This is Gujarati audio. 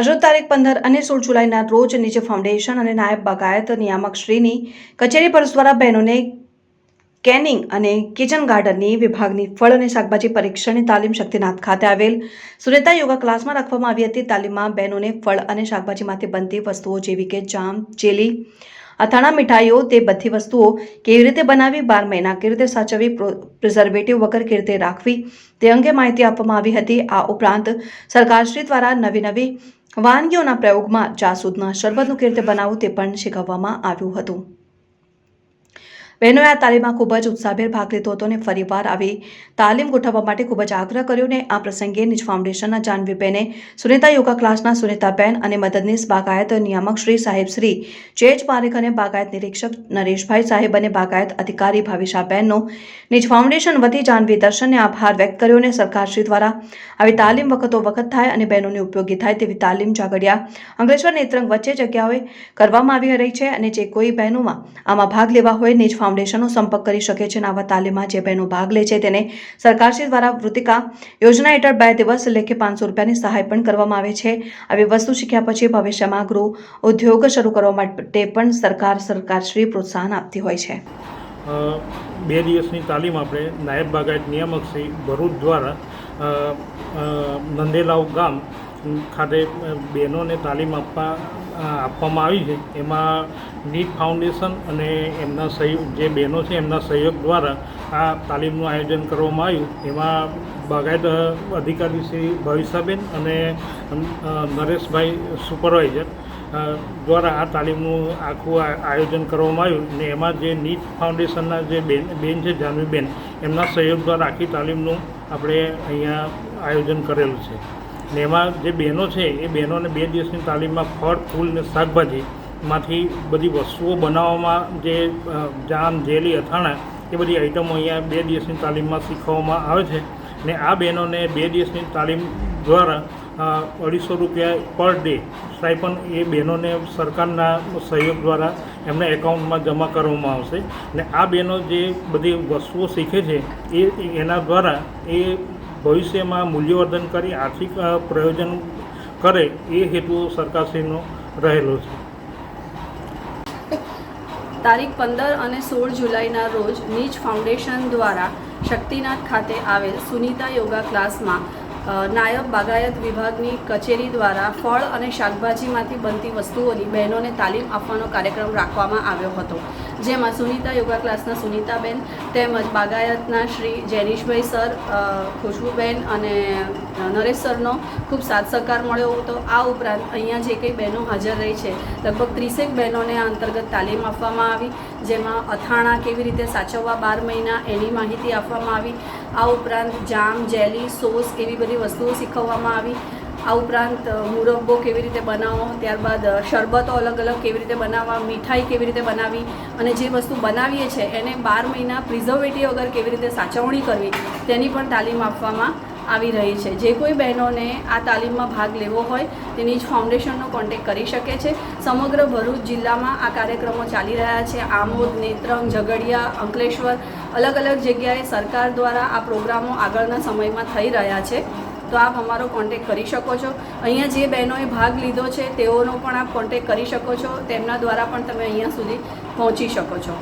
આજરોજ તારીખ પંદર અને સોળ જુલાઈના રોજ નીચે ફાઉન્ડેશન અને નાયબ બાગાયત નિયામક શ્રીની કચેરી પર દ્વારા બહેનોને કેનિંગ અને કિચન ગાર્ડનની વિભાગની ફળ અને શાકભાજી પરીક્ષણની તાલીમ શક્તિનાથ ખાતે આવેલ સુનેતા યોગા ક્લાસમાં રાખવામાં આવી હતી. તાલીમમાં બહેનોને ફળ અને શાકભાજીમાંથી બનતી વસ્તુઓ જેવી કે જામ, ચેલી, અથાણા, મીઠાઈઓ તે બધી વસ્તુઓ કેવી રીતે બનાવી બાર મહિના કેવી રીતે સાચવવી પ્રિઝર્વેટિવ વગર કેવી રીતે રાખવી તે અંગે માહિતી આપવામાં આવી હતી. આ ઉપરાંત સરકારશ્રી દ્વારા નવી નવી વાનગીઓના પ્રયોગમાં જાસૂદના શરબતનું કેવી રીતે બનાવવું તે પણ શીખવવામાં આવ્યું હતું. બહેનોએ આ તાલીમમાં ખૂબ જ ઉત્સાહભેર ભાગ લીધો હતો અને ફરીવાર આવી તાલીમ ગોઠવવા માટે ખૂબ જ આગ્રહ કર્યો ને આ પ્રસંગે નિજ ફાઉન્ડેશનના જાનવીબેને સુનિતા યોગા ક્લાસના સુનિતાબેન અને મદદનીશ બાગાયત નિયામક શ્રી સાહેબ જેજ પારેખ અને બાગાયત નિરીક્ષક નરેશભાઈ સાહેબ અને બાગાયત અધિકારી ભાવિશાબેનનો નિજ ફાઉન્ડેશન વતી જાનવી દર્શનને આભાર વ્યક્ત કર્યો અને સરકારશ્રી દ્વારા આવી તાલીમ વખતો વખત થાય અને બહેનોને ઉપયોગી થાય તેવી તાલીમ ઝાગડિયા અંકલેશ્વર નેત્રંગ વચ્ચે જગ્યાઓએ કરવામાં આવી રહી છે અને જે કોઈ બહેનોમાં આમાં ભાગ લેવા હોય નિજ ફાઉન્ડેશનનો સંપર્ક કરી શકે છે અને આવા તાલીમમાં જે બહેનો ભાગ લે છે તેને સરકારશ્રી દ્વારા વૃત્તિકા યોજના હેઠળ બે દિવસ લેખે પાંચસો રૂપિયાની સહાય પણ કરવામાં આવે છે. આવી વસ્તુ શીખ્યા પછી ભવિષ્યમાં ગૃહ ઉદ્યોગ શરૂ કરવા માટે પણ સરકાર સરકારશ્રી પ્રોત્સાહન આપતી હોય છે. બે દિવસની તાલીમ આપણે નાયબ બાગાયત નિયામક શ્રી ભરૂચ દ્વારા નંદેલાવ ગામ ખાતે બહેનોને તાલીમ આપવા આપવામાં આવી છે. એમાં નીટ ફાઉન્ડેશન અને એમના સહયોગ જે બહેનો છે, એમના સહયોગ દ્વારા આ તાલીમનું આયોજન કરવામાં આવ્યું. એમાં બાગાયત અધિકારી શ્રી ભવિષાબેન અને નરેશભાઈ સુપરવાઇઝર દ્વારા આ તાલીમનું આખું આયોજન કરવામાં આવ્યું ને એમાં જે નીટ ફાઉન્ડેશનના જે બેન બેન છે, જાનવીબેન, એમના સહયોગ દ્વારા આખી તાલીમનું આપણે અહીંયા આયોજન કરેલું છે. ને એમાં જે બહેનો છે, એ બહેનોને બે દિવસની તાલીમમાં ફળ, ફૂલ ને શાકભાજીમાંથી બધી વસ્તુઓ બનાવવામાં જે જામ, જેલી, અથાણા એ બધી આઈટમો અહીંયા બે દિવસની તાલીમમાં શીખવવામાં આવે છે ને આ બહેનોને બે દિવસની તાલીમ દ્વારા અઢીસો રૂપિયા પર ડે સ્ટાઇપન એ બહેનોને સરકારના સહયોગ દ્વારા એમના એકાઉન્ટમાં જમા કરવામાં આવશે ને આ બહેનો જે બધી વસ્તુઓ શીખે છે, એ, એના દ્વારા એ ભવિષ્યમાં મૂલ્યવર્ધન કરી આર્થિક પ્રયોજન કરે એ હેતુ સરકારશ્રીનો રહેલો છે. તારીખ પંદર અને સોળ જુલાઈના રોજ નીચ ફાઉન્ડેશન દ્વારા શક્તિનાથ ખાતે આવેલ સુનીતા યોગા ક્લાસમાં નાયબ બાગાયત વિભાગની કચેરી દ્વારા ફળ અને શાકભાજીમાંથી બનતી વસ્તુઓની બહેનોને તાલીમ આપવાનો કાર્યક્રમ રાખવામાં આવ્યો હતો. જેમાં સુનિતા યોગા ક્લાસના સુનીતાબેન તેમજ બાગાયતના શ્રી જેનીશભાઈ સર ખુશ્બુબેન અને નરેશ સરનો ખૂબ સાથ સહકાર મળ્યો હતો. આ ઉપરાંત અહીંયા જે કંઈ બહેનો હાજર રહી છે, લગભગ ત્રીસેક બહેનોને આ અંતર્ગત તાલીમ આપવામાં આવી, જેમાં અથાણા કેવી રીતે સાચવવા બાર મહિના એની માહિતી આપવામાં આવી, આ ઉપરાંત જામ, જેલી, સોસ એવી બધી વસ્તુઓ શીખવવામાં આવી આ ઉપરાંત મુરબ્બો કેવી રીતે બનાવવો ત્યારબાદ શરબતો અલગ અલગ કેવી રીતે બનાવવા, મીઠાઈ કેવી રીતે બનાવવી અને જે વસ્તુ બનાવીએ છીએ એને બાર મહિના પ્રિઝર્વેટિવ વગર કેવી રીતે સાચવણી કરવી, તેની પણ તાલીમ આપવામાં આવી રહી છે. જે કોઈ બહેનોને આ તાલીમમાં ભાગ લેવો હોય, તેની જ ફાઉન્ડેશનનો કોન્ટેક કરી શકે છે. સમગ્ર ભરૂચ જિલ્લામાં આ કાર્યક્રમો ચાલી રહ્યા છે. આમોદ, નેત્રંગ, ઝઘડિયા, અંકલેશ્વર અલગ અલગ જગ્યાએ સરકાર દ્વારા આ પ્રોગ્રામો આગળના સમયમાં થઈ રહ્યા છે. તો આપ અમારો કોન્ટેક કરી શકો છો. અહીંયા જે બહેનોએ ભાગ લીધો છે, તેઓનો પણ આપ કોન્ટેક કરી શકો છો. તેમના દ્વારા પણ તમે અહીંયા સુધી પહોંચી શકો છો.